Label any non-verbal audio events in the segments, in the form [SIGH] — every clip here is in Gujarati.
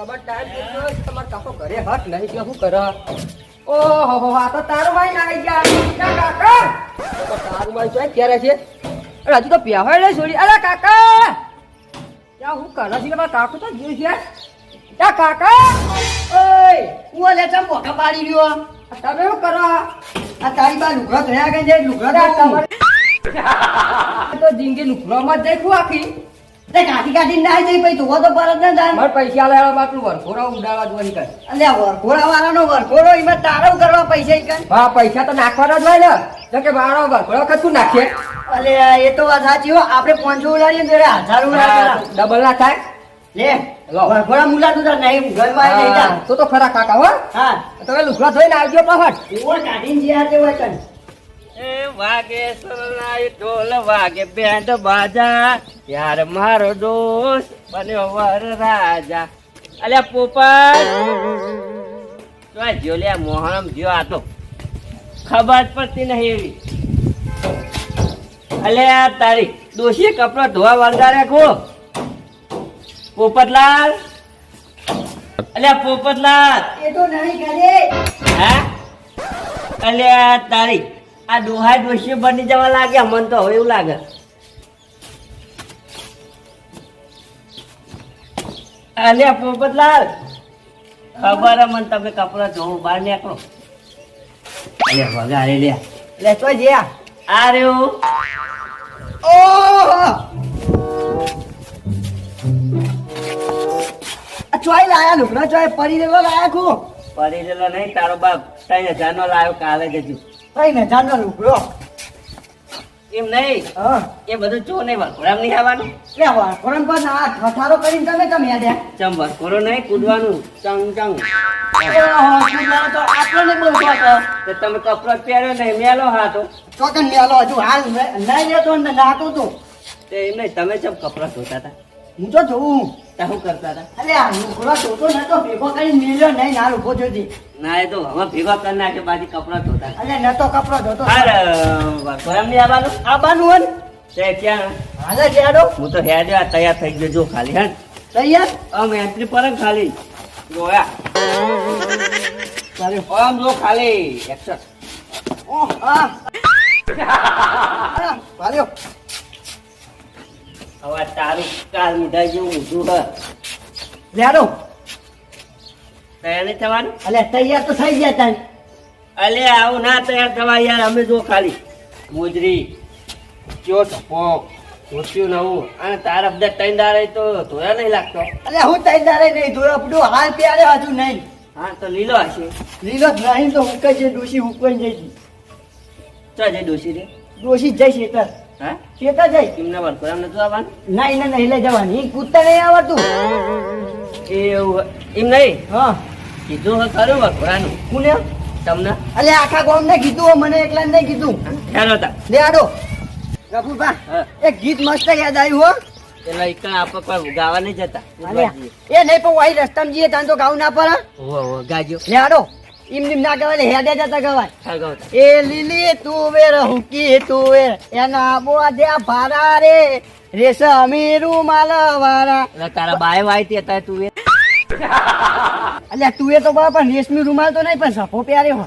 બાબા ટાઈમ ગયો છે, તમારો કાકો ઘરે હટ નહીં ગયો શું કરે? ઓહો હો આ તો તારું ભાઈ ના આવી ગયા. કાકા. તો તારું ભાઈ ચોય ક્યારે છે. અરે હજુ તો પ્યાહોય નહીં છોડી. અરે કાકા. ત્યાં હું કરે છે? મારા કાકુ તો ગયું છે. ત્યાં કાકા. ઓય હું લે ચમ મોઢા પાડી રહ્યો તમે શું કરો? આ તારી બા લુગડા ધોયા ગઈ છે લુગડા તો જિંદગી લુકડામાં જ દેખું આખી. તે કાઢી કાઢી ના જઈ પછી ધોવા તો પરત ના જાય મારે પૈસા લેવા માટલું વરખોડા ઉડાડવા જ વળી અલ્યા વરઘોડા વાળાનો વરઘોડો એમાં તારો કરવા પૈસા ઈ હા પૈસા તો નાખવાના જ હોય ને. કે મારો વરખોડા વખત શું નાખીએ? અલે એ તો વાત સાચી હો. આપણે પાંચસો ઉડાડીએ હજાર ડબલ ના થાય. લે. વરઘોડા મુલાતું તાર નહીં તો તો ખરા કાકા હો. હા. લુકડા ધોઈને આવજો પહોંચ એવો કાઢીને જે હાથે હોય કઈ. એ વાગે સરનાઈ ઢોલ વાગે બેન્ડ બાજા. યાર મારો દોસ્ત બન્યો વર રાજા. અલ્યા પોપા તો આ જ્યો લ્યા મોહરમ જો આ તો. ખબર પડતી નહીં એવી. અલ્યા તારી દોશી કપડો ધોવા વળગાડે કો પોપટલાલ. અલ્યા પોપટલાલ. એ તો નહીં કરે. હા? અલ્યા તારી આ ડોહા ડોશી બની જવા લાગ્યા મન તો હવે એવું લાગે. અલ્યા પોપતલાલ ખબર મને તમે કપડા ધોવું બહાર નીકળો. અલ્યા વગાડે લ્યા લે તો જ્યા આ. રહ્યું ચોય લાયા લુકડા ચોય પડી રેલો લાયા ખો. પડી રેલો નહીં તારો બાપ ત્રણ હજાર નો લાવ્યો કાલે જ કઈ ને જાનો લુગડો એમ નહીં? હા. એ બધું જો નહીં વરઘોડામાં નહીં આવવાનું? કે વાળકોણ પર આ ઠઠારો કરીને તમે તમે યાદ ચમ વરઘોડો નહીં કૂદવાનું? ચંગ ચંગ તો આપણને બોલતો હતો. તો તમે કપડો પહેર્યો નહીં મેલો હાથો. ચોકન મેલો હજુ હાલ નહીં લેતો ને નાતો તો એમ નહીં તમે ચમ કપડા ધોતા હતા? હું તો જોઉં તા શું કરતા હતા અરે આ લુગડો જોતો નતો ભેગો કરીને મેલ્યો નહીં ના ઊભો જોતી ના એ તો હવે ભેગો કરી નાખે બાજી કપડા ધોતા. અરે નતો કપડો ધોતો અરે વરઘોડામાં નહીં આવવાનું આબાનું હોય તે ક્યાં હાલે જાડો હું તો હેડે આ તૈયાર થઈ ગયો જો ખાલી હે તૈયાર આમ એન્ટ્રી પર ખાલી જોયા તારે આમ જો ખાલી એક્શન ઓહ આ હવે તારું કાલ મીઠાઈ જેવું ઊંધું હ. લેડો. તૈયાર નહીં થવાનું? અલે તૈયાર તો થઈ ગયા તાન. અલે આવું ના તૈયાર થવા યાર અમે જો ખાલી. મોજરી ચો ટપો ધોત્યું નવું. અને તારા બધા ત્રણ દારે તો ધોયા નહીં લાગતો. અલે હું તૈયાર નહીં ધોયો આપણું હાલ પ્યારે હજુ નહીં. હા તો લીલો હશે. લીલો જ નહીં તો હુકાઈ છે ડોશી હુકાઈ જઈ ચો જઈ ડોસી રે? ડોશી જઈ શેતર હા? જઈ એમને વરઘોડામાં નતું આવવાનું. ના એને નહીં લઈ જવાની. કૂદતા નહીં આવડતું. એવું એમ નહીં? હા. કીધું હવે ખરું વરઘોડાનું કોને? તમને? અલે આખા ગામ ને કીધું મને એકલા ને કીધું. હેલો તા. લે આડો. રઘુભા એક ગીત મસ્ત યાદ આવ્યું હો. કોઈ ગાવા નહીં જતા. એ નહીં પણ વાઈ રસ્તામાં જઈએ તાન તો ગાવું ના પડે. ગાજો. લે આડો. એમ નીમ ના કહેવાય હેડે જતા કહેવાય. એ લીલી તુવેર હુકી તુવેર એના બોધ્યા ભારા રે રેશમી રૂમાલ વાળા એટલે તારા બાય વાય તે હતા તું એ અલ્યા તુવેર તો બરાબર રેશમી રૂમાલ તો નહીં પણ સફો પ્યારે હો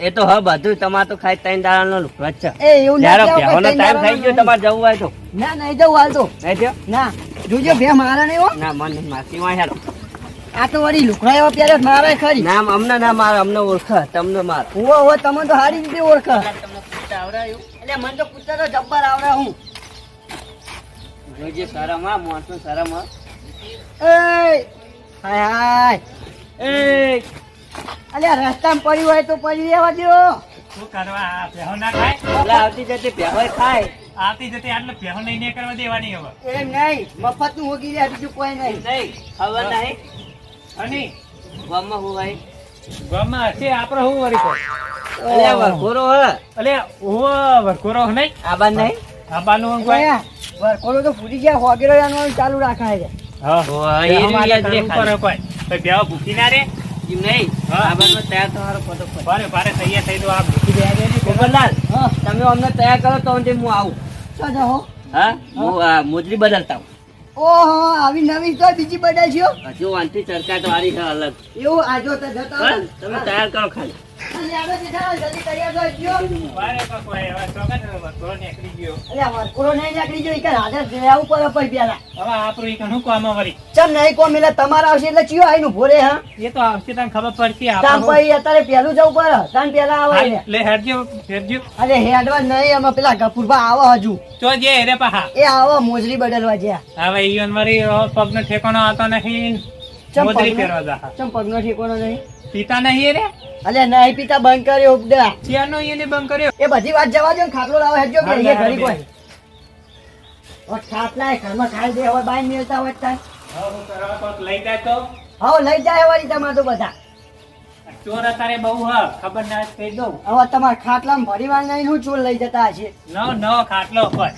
એ તો હવે બધું તમારે તો ખાઈ ત્રણ દાડાનો નો છે એ એવું ના આવું ટાઈમ થઈ ગયો તમારે જવું હોય તો. ના નહીં જવું હાલ તો. નહીં ના જોજો બે મારા નહીં હો. ના મને માસી માં હેલો. આ તો વળી લુકડા એવા પ્યારે મારે ખરી. નામ અમને ના મારે અમને ઓળખ તમને માર. ઓ ઓ તમે તો સારી રીતે ઓળખ. તમને પૂછતા આવડાયું? એટલે મને તો પૂછતા તો જબ્બર આવડા હું. જોજે સારામાં મોણસો શરમ એ હાય હાય. એ અલ્યા રસ્તામાં પડ્યું હોય તો પડી રહેવા દો શું કરવા આ ના ખાય? એટલે આવતી જતી પહેવાય ખાય. આવતી જતી આટલે ભેહો નહીં કરવા દેવાની હવે. એમ નહીં મફતનું હોગી રહ્યા બીજું કોઈ નહીં. નહીં ખબર નહીં. અને ગામમાં હું ભાઈ? ગામમાં હશે આપણે શું વળી કહો અલ્યા વરઘોડો હ. અલે હું વરકોરો નહીં? આ નહીં? આબાનું હું કોઈ? ગયા તો ફૂટી ગયા હોગેરો જાણવાનું ચાલુ રાખાય છે. હા. એ કોઈ. ભૂખી ના રે? એમ નહીં. આબાનો તૈયાર ફટોફટ ભારે ભારે તૈયાર થઈ તો આ ભૂખી બેહા દે ગોપાલલાલ તમે અમને તૈયાર કરો તો હું આવું. ચાલ હું? મોજરી બદલતા હું ઓહો આવી નવી તો બીજી બનાવશો હજુ વાંચી ચર્ચા તો આરી છે અલગ. એવું આજો તો જતા તમે તૈયાર કરો ખાલી. તમારે આવશે એટલે ચિયો ભોરે હા? એ તો આવશે તને ખબર પડશે તાન આપણે. પછી અત્યારે પેલું જવું પડે તાન પેલા આવે એટલે. હેડજો હેડજો. અરે હેડવા નહીં અમે પેલા ગફુરભા આવો હજુ. તો જે રે પાહા. એ આવો મોજરી બદલવા જ્યાં. હવે ઈ અનવરી પગનો ઠેકાણો આવતો નહીં. મોજરી પહેરવા જા ચમ પગનો ઠેકોનો નહીં? પિતા નહીં રે? અલે નહીં પીતા બંધ કર્યો ઉપડા. ચિયાનો એને બંધ કર્યો. એ બધી વાત જવા દો ને ખાટલો લાવો હેજો કે હા, હા, ઘડી હા, કોઈ. ઓ ખાટલા એ ઘરમાં ખાઈ દે હવે બાઈ મેલતા હોય તાર. હું લઈ જાય તો? હવે લઈ જાય વાળી તમારે તો બધા. ચોર અત્યારે બહુ હ ખબર ના કહી દઉં. હવે તમાર ખાટલામાં ભરી વાર નહીં હું ચોર લઈ જતા છે નવો નવો ખાટલો પર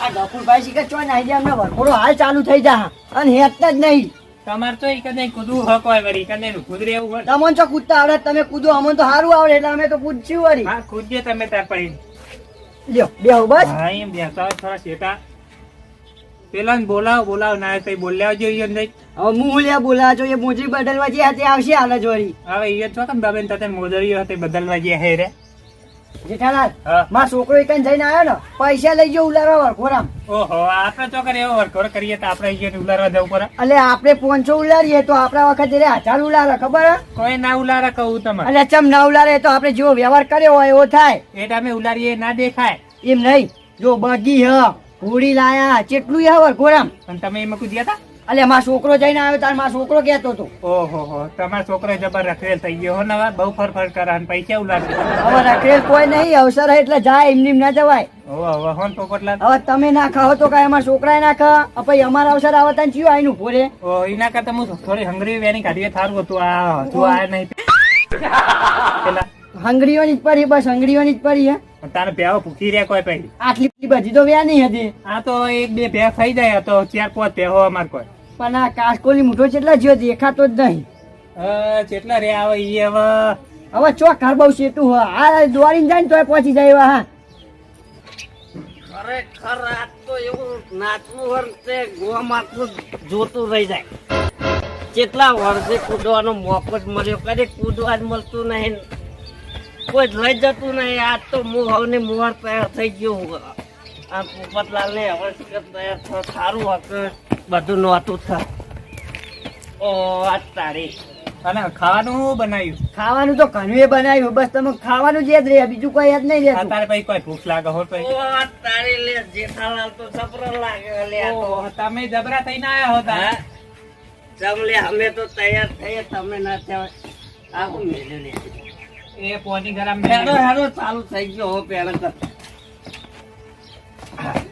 આ ગફુરભાઈ શીખે ચો નાઈ દે અમને વરખોડો હાલ ચાલુ થઈ જા. અને હેત જ નહીં. તમારે તો એ કદાચ કૂદવું હક હોય વળી કૂદરે એવું હોય. તમને તો કૂદતા આવડે તમે કૂદો અમને તો સારું આવડે એટલે અમે તો કૂદશું વળી. હા કૂદજો તમે તાર પડી લ્યો બેહો બસ. હા એમ હોય થોડા શેટા પેલા બોલાવો બોલાવો ના કઈ બોલ્યા જોઈએ નહીં. હવે હું લ્યા બોલાવા છો એ મોજરી બદલવા જે હતી આવશે હાલ જ વળી. હવે એ છો કેમ બાબેન તાતે મોદરીઓ હતી બદલવા જે હે રે. જેઠાલાલમાં છોકરો એક જઈને આવ્યો ને પૈસા લઈ ગયો ઉલારવા વરખોરામ ઓહો આપણે તો કરે એવો વરખોર કરીએ તો આપણે અહીંયા ઉલારવા જવું પડે. એટલે આપણે પોંચો ઉલારીએ તો આપણા વખત રે હજાર ઉલારે ખબર હે? કોઈ ના ઉલારે કહું તમે એટલે ચમ ના ઉલારે તો આપણે જેવો વ્યવહાર કર્યો હોય એવો થાય. એ ટાઈમે ઉલારીએ ના દેખાય. એમ નહીં. જો બગી હ હોડી લાયા કેટલું હે ગોરામ પણ તમે એમાં કૂદ્યા હતા? એટલે મારો છોકરો જઈને આવ્યો તાર મારો છોકરો કહેતો હતો. ઓહો હો તમારો છોકરો જબર રખડેલ થઈ ગયો ને હવે બહુ ફરફર કરે અને પૈસા ઉલારશે હવે રખડેલ કોઈ નહીં અવસર એટલે જાય એમની એમ ના જવાય. ઓહો હવે હોન પોપટલા હવે તમે ના ખાઓ તો કાંઈ અમારા છોકરાએ ના ખા. પછી અમારા અવસર આવે તને ચિયો આઈનું ભોરે ઓ એના કરતા હું થોડી હંગરી વેની કાઢીએ થારું હતું. આ તું આ નહીં. પેલા હંગડીઓની જ પડી બસ હંગડીઓની જ પડી હે. તારે ભેવા ભૂખી રહ્યા કોઈ પહેલી આટલી બધી તો વ્યા નહીં હતી આ તો એક બે ભે ખાઈ જાય તો ચાર પાંચ ભેહો અમાર કોઈ. પણ આ કાસકોલી મૂઠો કેટલા જ્યો દેખાતો જ નહીં. અ, જેટલા રે આવે ઈ હવે. હવે ચો ઘર બહુ સેતું હોય. આ દોડીને જાય ને તોય પહોંચી જાય એવા હા. ખરેખર આ તો એવું નાચવું વર્ષે ગોમાં જોતું રહી જાય. કેટલા વર્ષે કૂદવાનો મોકો જ મળ્યો કદી કૂદવા જ મળતું નહીં. કોઈ જ લઈ જતું નહીં. આજ તો હું હવે મોહર તૈયાર થઈ ગયો હું. આ પોપતલાલ ને હવે તૈયાર થયો સારું હક બધું નહોતું થાય ઓ આ તારી. અને ખાવાનું બનાવ્યું? ખાવાનું તો ઘણું એ બનાવ્યું બસ તમે ખાવાનું જ યાદ રહે બીજું કોઈ યાદ નહીં રહેતું. તારે પછી કોઈ ભૂખ લાગે હો પછી ઓ આ તારી લે જેઠાલાલ તો સપરો લાગે લે તો. તમે જબરા થઈને આયા હો? જમ લે અમે તો તૈયાર થઈએ તમે ના થયા આવું હું મેલ્યું લે. એ પોની ગરમ હેડો હેડો ચાલુ થઈ ગયો હો પેલા તો.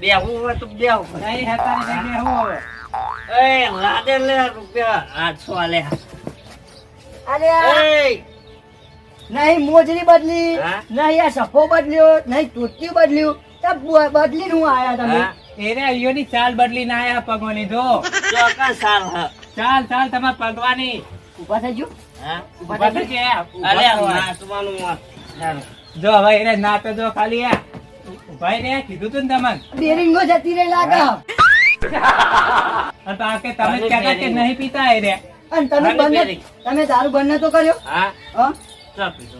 બેહું હોય તો બેહું. નહીં હેતારી નહીં બેહું હવે. એ લાદે લે રૂપિયા આઠસો આલે. અરે નહીં મોજરી બદલી? નહીં આ સફો બદલ્યો નહીં તોતી બદલ્યું. તો બ- બદલીને હું આયા તમે? હા? એ રે ઈયોની ચાલ બદલીને આયા પગવાની જો. ચોક્કસ હા. ચાલ ચાલ તમારે પગવાની. ઊભા થઈ ગયો? ઊભા થજે, ઊભા નાચવાનું જો હવે એને ના તો જો ખાલી ભાઈ રે કીધું તું ને તમને? બેરિંગો જતી રહી લાગે. [LAUGHS] કે તમે કહેતા કે નહીં પીતા એ રે. અને તમે બંને તમે દારૂ બંને તો કર્યો? હા. હા? પીધો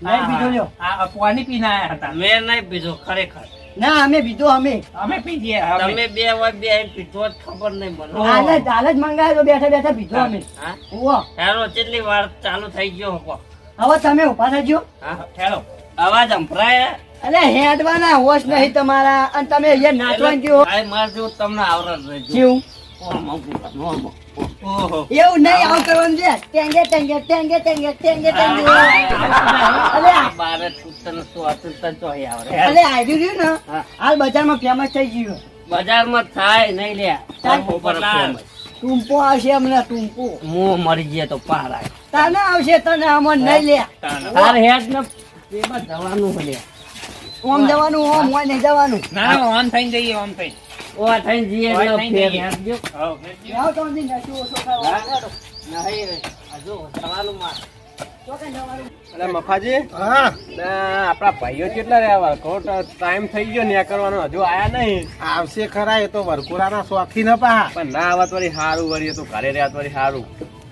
નહીં પીધો લ્યો. આ અપવાની પીના આયા હતા. મેં નહીં પીધો ખરેખર. ના અમે પીધો અમે. અમે પીજીએ અમે. તમે બે વાર બે પીધો જ ખબર નહીં મને. આલે હાલ જ મંગાવ્યો તો બેઠા બેઠા પીધો અમે. હા. ઉવો. હેરો કેટલી વાર ચાલુ થઈ ગયો હવે તમે ઊભા થજો. હા હેરો અવાજ સંભળાય અલે હેડવાના હોશ નહીં તમારા. અને તમે અહીંયા નાચવા ગયો ભાઈ માર જેવું તમને આવડત રહેજો એવું નહીં આવું કરવાનું છે. ટેંગે ટેંગે ટેંગે ટેંગે ટેંગે ટેંગે. અલે બારે તૂટતને તો અતૂટતને તો અહીં આવરે અલે આવ્યું રહ્યું ને હાલ બજારમાં ફેમસ થઈ ગયું. બજારમાં થાય નહીં લે. ચાલ, ઉપર ફેમસ. ટૂંપો આવશે હમણાં ટૂંપો મો મરી ગયા તો પાર આવે. તને આવશે તને આમાં નહીં લે. તાર હેડ ને એમાં જવાનું હોય. લે. ઓમ જવાનું ઓમ હોય નહીં જવાનું. ના ના ઓન થઈને જઈએ ઓમ થઈને. ઓવા થઈને જઈએ એટલે થઈને ફેર તો નહીં ઓછો ખાવા. નહીં હજુ. મફાજી. હા. ના, ભાઈઓ કેટલા રહ્યા ખોટ ટાઈમ થઈ ગયો ને કરવાનો. હજુ આયા નહીં. આવશે ખરા એ તો વરકુરાના ન પા. પણ ના આવત વળી સારું વળી તો ઘરે રહ્યા વળી સારું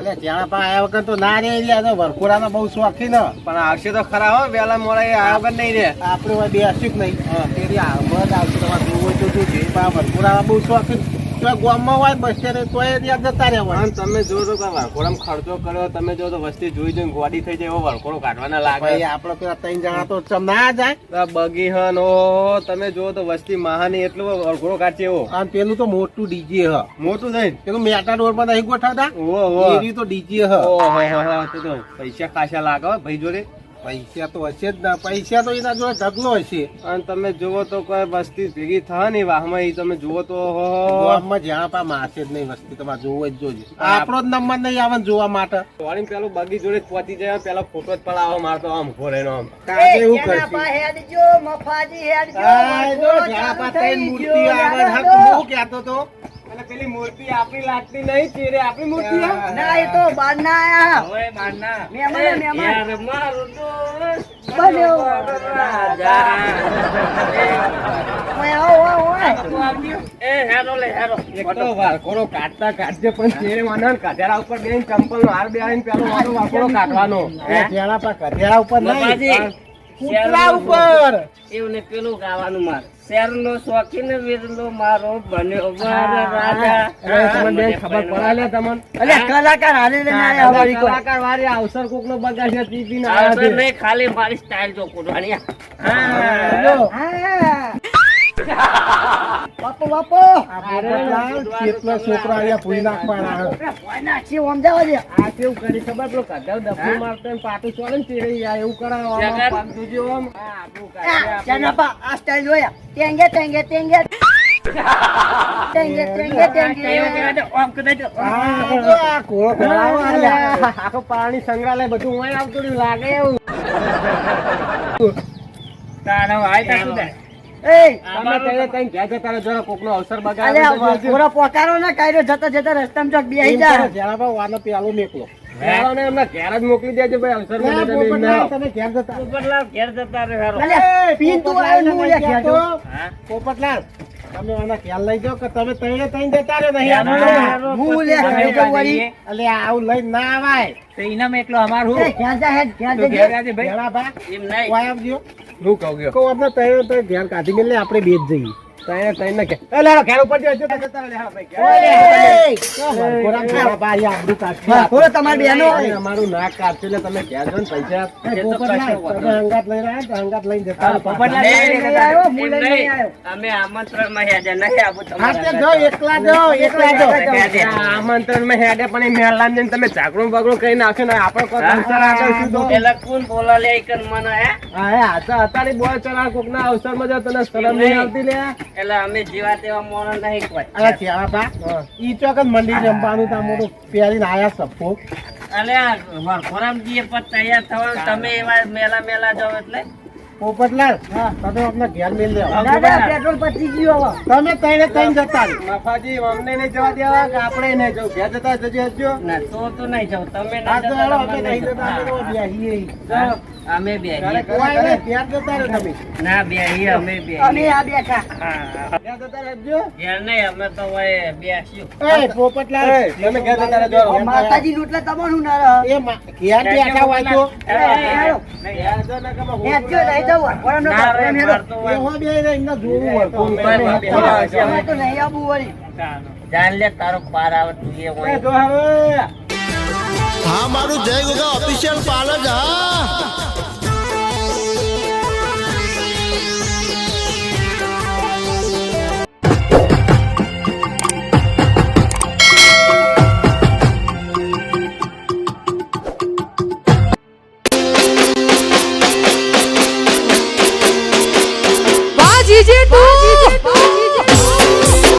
એટલે ત્યાં પા આયા વગર તો ના રે એટલે તો વરકુરાના બહુ શોખીન હ. પણ આવશે તો ખરા હો વેલા મોડા આયા વગર નહીં રે આપણે હવે બેસ્યું જ નહીં. આવશે તમારે જોવું તો પણ એ પા બહુ શોખીન ગામમાં હોય બસ સ્ટેન્ડ તોય ત્યાં જતા રહેવા પણ તમે જો તો કે ખર્ચો કર્યો તમે જો તો વસ્તી જોઈ જોઈને ગોડી થઈ જાય એવો વરઘોડો કાઢવાના લાગે. આપણે પેલા ત્રણ જણા તો ચમ ના જાય. બગી હન ઓ તમે જો તો વસ્તી મહાની એટલો વરઘોડો કાઢશે એવો. અને પેલું તો મોટું ડીજે હ. મોટું થઈ પેલું મેટાડોરમાં નહીં ગોઠવતા? ઓહો એરી તો ડીજે હ. તો પૈસા ખાસા લાગે ભાઈ જોડે. પૈસા તો હશે જ ના. પૈસા તો એના જોડે ઢગલો હશે. અને તમે જુઓ તો કોઈ વસ્તી ભેગી થાય ને વાહમાં એ તમે જુઓ તો ઓહો. ગામમાં જ્યાં પા માસે જ નહીં વસ્તી તમારે જોવો જ જોજો. આપણો જ નંબર નહીં આવે જોવા માટે. દોડીને પેલું બગી જોડે પહોંચી જાય પેલો ફોટો જ પડાવો મારતો આમ ઘોરેનો આમ. કાજે એવું કરશે? મફાજી જો મૂર્તિ આવે હા, હું કહેતો તો. પેલી મૂર્તિ આપણી લાગતી નહીં ચીરે આપણી મૂર્તિ ના એ તો બાર ના આયા હવે બહારના. મહેમાન મહેમાન. યાર મારો બન્યો. રાજા. ઓય, આવો, આવો, આવો. એ હેરો લે હેરો એક તો વારકોડો કાઢતા કાઢજે પણ ચીરે વાના ને કાઢેરા ઉપર બેહીને ચંપલ નો હાર બેહીને પેલો વારો કાઢવાનો એ ઉપર નહીં કૂતરા ઉપર એવને પેલું ગાવાનું માર. શેરનો શોખીન વીરનો મારો બન્યો. રાજા. તમને બેન ખબર પડાલે તમને. અલ્યા, કલાકાર હારે ને આયા અમારી કલાકાર વારે અવસર કોકનો બગાડશે ટીપી ના આવ્યા છે. ખાલી મારી સ્ટાઇલ જો કૂદવાની હા. હા. બાપુ, બાપો કેટલા છોકરા અહીંયા ભૂઈ નાખવાના હે. નાખી, ઓમ જવા દે. આ કેવું કરી ખબર પેલો કઢાવ ડફો મારતો ને પાટું ચોલે ને તેરે ઈ એવું કરાવવા જોજો. આ. સ્ટાઇલ જોયા. ટેંગે, ટેંગે, ટેંગે. પાણી સંગ્રહાલય બધું આવતું લાગે એવું તારા ભાઈ તા શું થાય? એય, તમે તઈને ઘેર જતા રહો ને કોકનો અવસર બગાડે. અલ્યા, તો જોજો. પૂરો પોકારો ના કાઢ્યો જતા જતા રસ્તામાં ચોક બેહી જા કરો, જ્યાં વાનો પેલો મેકલો. પહેલાને એમના ઘેર જ મોકલી દેજો ભાઈ અવસર મળે તમે એમને પોપટલાલ, આવો. તમે ઘેર જતા પોપટલાલ ઘેર જતા રહે હારો. અલ્યા, પીન તું આવ્યો હું લે ઘેર હા? પોપટલાલ તમે આના ખ્યાલ લઈ જાઓ કે તમે તઈને તઈને જતા રહ્યો નહીં ના, હું લે પછી ઘરે વળી. અલે આવું લઈને ના આવાય. તો ઇનામ એકલો અમારું. ઘેર જા ઘેર. ઘેર ભાઈ. બા, એમ નહીં. વાય આવજો. હું કહું કહું આપણે તૈયાર તૈયાર ધ્યાન કાઢી મેલે આપણે બે જઈએ. તઈને તઈને કે લે લે ઘેર ઉપર જજો જતા હા ભાઈ, તમારી અમારું નાક એટલે તમે ઘેર જો ને પૈસા તમે લઈ રહ્યા તો લઈને જતા પપ્પા આવ્યો, હું લઈને આવ્યો. અમે આમંત્રણમાં હેડે નહીં આવું હા, તે એકલા જાઓ, એકલા જાઓ. હેડે. આ હેડે પણ એ મહેલા ને તમે ઝાકડું બગડું કઈ નાખે ને આપણે કોઈ અવસર આગળ શું પેલા કોણ બોલા લે મને હે હા, એ હાથા હતાની બોલ ચલા કોકના અવસરમાં જો તને શરમ નહીં આવતી લે એટલે અમે જીવા તેવા મોણો નહીં કોઈ અરે ત્યાં બા, ઈ ચોક મંડી જમવાનું તા મોટું પહેરીને આયા સપો અલે આ વરખોરામજીએ પણ તૈયાર થવાનું. તમે એવા મેલા મેલા જાઓ એટલે? પોપટલાલ, તમે અમને ઘેર મેલ. દાદા, પેટ્રોલ પતી ગયો તમે તઈને તઈને જતા. મફાજી અમને નહીં જવા દેવા કે આપણે નહીં જવું? ઘેર જતા જજો હજો. ના તો તો નહીં જવું. તમે ના જતા અમે નહીં જતા, અમે બેહીએ. અમે બે નહીં, જતા રહ્યો તમે. ના બે અમે બે અમે આ બેઠા. હા ઘેર જતા રહેજો ઘેર નહીં અમે તો હવે બેસ્યું એ, પોપટલાલ, તમે ઘેર જતા રહેજો. માતાજી નું તમારું ના એ ઘેર બેઠા હોય તો. ઘેર જો ને કે જાન લે તારો પાર આવે હા મારું જય ગોગા ઓફિશિયલ પાલજ હા.